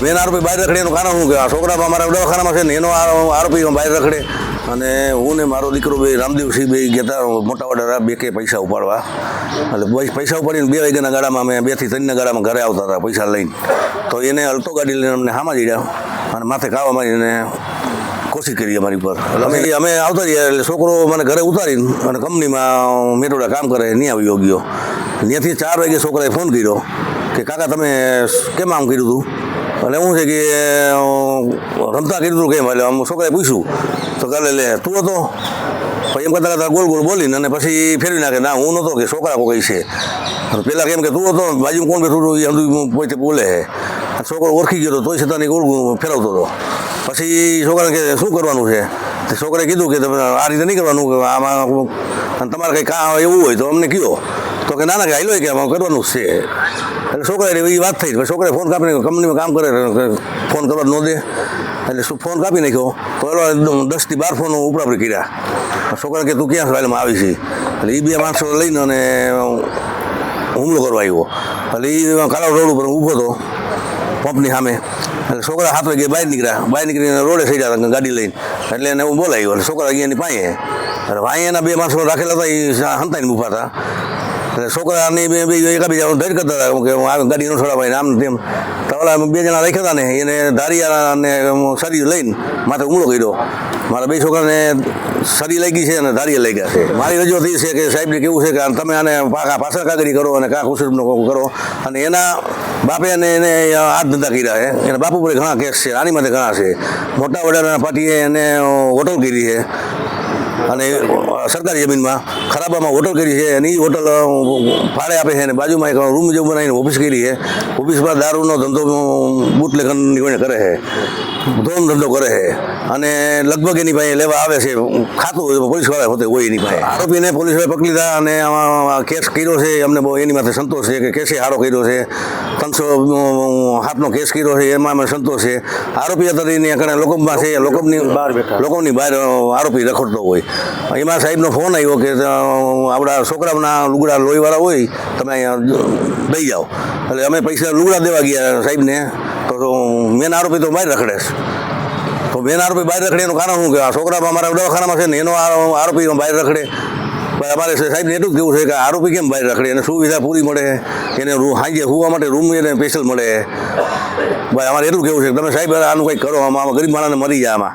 Main આરોપી બહાર રખડે એનું કારણ શું કે આ છોકરા અમારા દવાખાનામાં છે ને, એનો આરોપી બહાર રખડે. અને હું ને મારો દીકરો બે રામદેવસિંહ બે ગયા મોટા વડા બે કે પૈસા ઉપાડવા. એટલે પૈસા ઉપાડીને બે વાગ્યાના ગાડામાં અમે બેથી ત્રણના ગાડામાં ઘરે આવતા હતા પૈસા લઈને. તો એને અલતો ગાડી લઈને અમને હામાં જીડ્યા અને માથે કાવા મારીને કોશિશ કરી અમારી ઉપર અમે અમે આવતા રહ્યા એટલે છોકરો મને ઘરે ઉતારીને અને કંપનીમાં મેટોડા કામ કરે નહીં આવી ગયો. ત્યાંથી ચાર વાગે છોકરાએ ફોન કર્યો કે, કાકા, તમે કેમ આમ કર્યું હતું એટલે હું છે કે રમતા કીધું કેમ એટલે આમ છોકરાએ પૂછ્યું. તો કાલે લે, તું હતો? પછી એમ કરતાં કરતાં ગોલ ગોલ બોલીને અને પછી ફેરવી નાખે, ના, હું નહોતો કે, છોકરા કોઈ છે. પેલા કેમ કે, તું હતો? બાજુ કોણ બેઠું હતું? એ અંધું પોતે બોલે છોકરો ઓળખી ગયો હતો તોય છતાં ગોળ ગોળ ફેરવતો હતો. પછી છોકરાને કે, શું કરવાનું છે? છોકરાએ કીધું કે, તમે આ રીતે નહીં કરવાનું આમાં તમારે કંઈ કામ એવું હોય તો અમને કયો. તો કે, નાના કે આઈલો કે, આમાં કરવાનું છે. એટલે છોકરાએ એવી વાત થઈ છોકરાએ ફોન કાપીને કંપનીમાં કામ કરે ફોન કરવા ન દે. એટલે શું ફોન કાપી નાખ્યો? તો એલો દસથી બાર ફોન ઉપરાપરી કર્યા. છોકરા કે તું ક્યાં એટલે આવી છે. એટલે એ બે માણસો લઈને અને હુમલો કરવા આવ્યો. એટલે એ કાળા રોડ ઉપર ઊભો હતો, પંપની સામે. એટલે છોકરા હાથ વાગે બહાર નીકળ્યા. બહાર નીકળીને રોડે થઈ ગયા ગાડી લઈને. એટલે એને હું બોલાવ્યો. એટલે છોકરા અહીંયાની પાસે. એટલે ભાઈ એના બે માણસો રાખેલા હતા, એ હંતાઈને ઊભા હતા. એટલે છોકરાની બે બે એકાબીજા ધૈર્ય કરતા હતા, કે આ ગાડી છોડાવાય આમ તેમ. તવલા બે જણા રાખ્યા હતા ને, એને ધારિયા અને શરીર લઈને માથે હુમલો કર્યો. મારા બે છોકરાને શરીર લાગી છે અને ધારિયા લઈ ગયા છે. મારી રજૂઆત એ છે કે સાહેબને કેવું છે કે તમે આને પાછા પાછળ કાગળી કરો અને કાંક કુસુરનો કરો. અને એના બાપે અને એને હાથ ધંધા કર્યા છે. એના બાપુ પર ઘણા કેસ છે, આની માટે ઘણા છે. મોટા વડાના પાર્ટીએ એને હોટલ કરી છે. અને સરકારી જમીનમાં ખરાબામાં હોટલ કરી છે અને એ હોટલ ભાડે આપે છે અને બાજુમાં એક રૂમ જેવું બનાવીને ઓફિસ કરી છે. ઓફિસમાં દારૂનો ધંધો બુટલે કરે છે ધોમ ધંધો કરે છે. અને લગભગ એની પાસે લેવા આવે છે, ખાતું પોલીસવાળા હોતે હોય એની પાસે. આરોપીને પોલીસવાળા પકડી લીધા અને આમાં કેસ કર્યો છે, અમને બહુ એની માથે સંતોષ છે કે કેસે સારો કર્યો છે. ત્રણસો હાથનો કેસ કર્યો છે એમાં અમે સંતોષ છે. આરોપી તરીને ઘણા લોકોમાં છે લોકોની લોકોની બહાર આરોપી રખડતો હોય. એમાં સાહેબનો ફોન આવ્યો કે આપણા છોકરાના લુગડા લોહીવાળા હોય તમે અહીંયા દઈ જાઓ. એટલે અમે પૈસા લુગડા દેવા ગયા સાહેબને. તો મેન આરોપી તો બહાર રખડે છે. તો મેન આરોપી બહાર રખડે એનું કારણ શું કે આ છોકરા અમારા દવાખાનામાં છે ને એનો આરોપી બહાર રખડે. ભાઈ અમારે સાહેબ એટલું કેવું છે કે આરોપી કેમ બહાર રખડે? એને સુવિધા પૂરી મળે, એને હાંજે હોવા માટે રૂમ એને સ્પેશિયલ મળે. ભાઈ, અમારે એટલું કેવું છે તમે સાહેબ, આનું કંઈક કરો, આમાં ગરીબ માણસને મરી જાય આમાં.